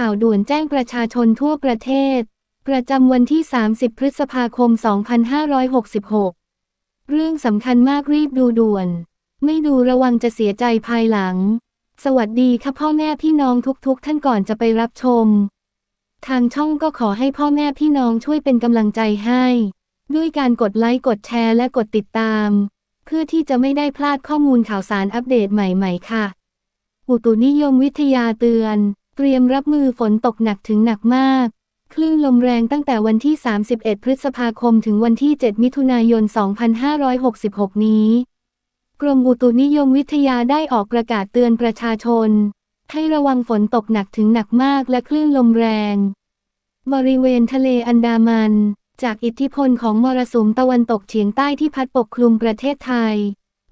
ข่าวด่วนแจ้งประชาชนทั่วประเทศ ประจำวันที่ 30 พฤษภาคม 2566 เรื่องสำคัญมากรีบดูด่วน ไม่ดูระวังจะเสียใจภายหลัง สวัสดีค่ะพ่อแม่พี่น้องทุกๆ ท่านก่อนจะไปรับชม ทางช่องก็ขอให้พ่อแม่พี่น้องช่วยเป็นกำลังใจให้ ด้วยการกดไลค์กดแชร์และกดติดตาม เพื่อที่จะไม่ได้พลาดข้อมูลข่าวสารอัปเดตใหม่ ๆ ค่ะอุตุนิยมวิทยาเตือน เตรียมรับมือฝนตกหนักถึงหนักมาก คลื่นลมแรงตั้งแต่วันที่ 31 พฤษภาคมถึงวันที่ 7 มิถุนายน 2566 นี้ กรมอุตุนิยมวิทยาได้ออกประกาศเตือนประชาชน ให้ระวังฝนตกหนักถึงหนักมากและคลื่นลมแรง บริเวณทะเลอันดามัน จากอิทธิพลของมรสุมตะวันตกเฉียงใต้ที่พัดปกคลุมประเทศไทย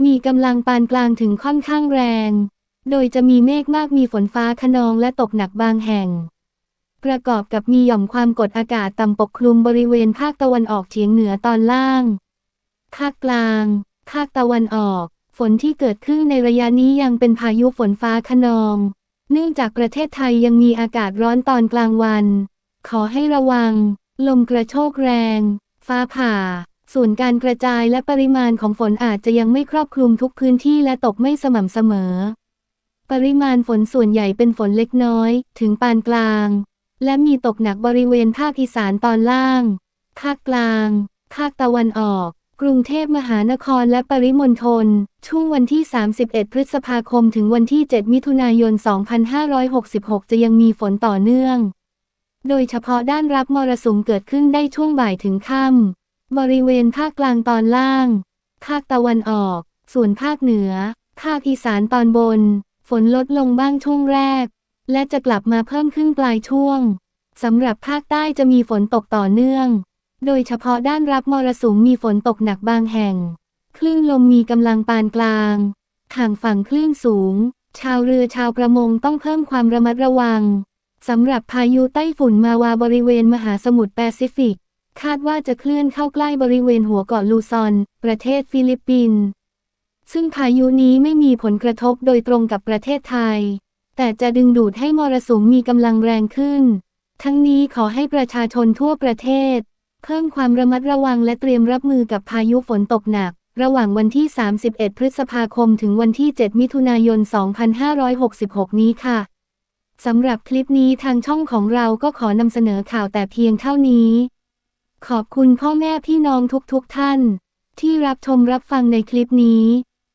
มีกำลังปานกลางถึงค่อนข้างแรง โดยจะมีเมฆมากมีฝนฟ้าขนองและตกหนักบางแห่ง ประกอบกับมีหย่อมความกดอากาศต่ำปกคลุมบริเวณภาคตะวันออกเฉียงเหนือตอนล่าง ภาคกลาง ภาคตะวันออก ฝนที่เกิดขึ้นในระยะนี้ยังเป็นพายุฝนฟ้าขนอง เนื่องจากประเทศไทยยังมีอากาศร้อนตอนกลางวัน ขอให้ระวัง ลมกระโชกแรง ฟ้าผ่าส่วนการกระจายและปริมาณของฝนอาจจะยังไม่ครอบคลุมทุกพื้นที่และตกไม่สม่ำเสมอ ปริมาณฝนส่วนใหญ่เป็นฝนเล็กน้อย ถึงปานกลาง และมีตกหนักบริเวณภาคอีสานตอนล่าง ภาคกลาง ภาคตะวันออก กรุงเทพมหานครและปริมณฑล ช่วงวันที่ 31 พฤษภาคมถึงวันที่ 7 มิถุนายน 2566 จะยังมีฝนต่อเนื่อง โดยเฉพาะด้านรับมรสุมเกิดขึ้นได้ช่วงบ่ายถึงค่ำ บริเวณภาคกลางตอนล่าง ภาคตะวันออก ส่วนภาคเหนือ ภาคอีสานตอนบน นลดลงบ้างช่วงแรก และจะกลับมาเพิ่มขึ้นปลายช่วงสำหรับภาคใต้จะมีฝนตกต่อเนื่อง โดยเฉพาะด้านรับมรสุมมีฝนตกหนักบางแห่ง คลื่นลมมีกำลังปานกลางห่างฝั่งคลื่นสูง ชาวเรือชาวประมงต้องเพิ่มความระมัดระวังสำหรับพายุไต้ฝุ่นมาวาบริเวณมหาสมุทรแปซิฟิก คาดว่าจะเคลื่อนเข้าใกล้บริเวณหัวเกาะลูซอน ประเทศฟิลิปปินส์ ซึ่งพายุนี้ไม่มีผลกระทบโดยตรงกับประเทศไทย แต่จะดึงดูดให้มรสุมมีกำลังแรงขึ้น ทั้งนี้ขอให้ประชาชนทั่วประเทศ เพิ่มความระมัดระวังและเตรียมรับมือกับพายุฝนตกหนัก ระหว่างวันที่ 31 พฤษภาคมถึงวันที่ 7 มิถุนายน 2566 นี้ค่ะสำหรับคลิปนี้ทางช่องของเราก็ขอนำเสนอข่าวแต่เพียงเท่านี้ ขอบคุณพ่อแม่พี่น้องทุกๆทท่าน ที่รับชมรับฟังในคลิปนี้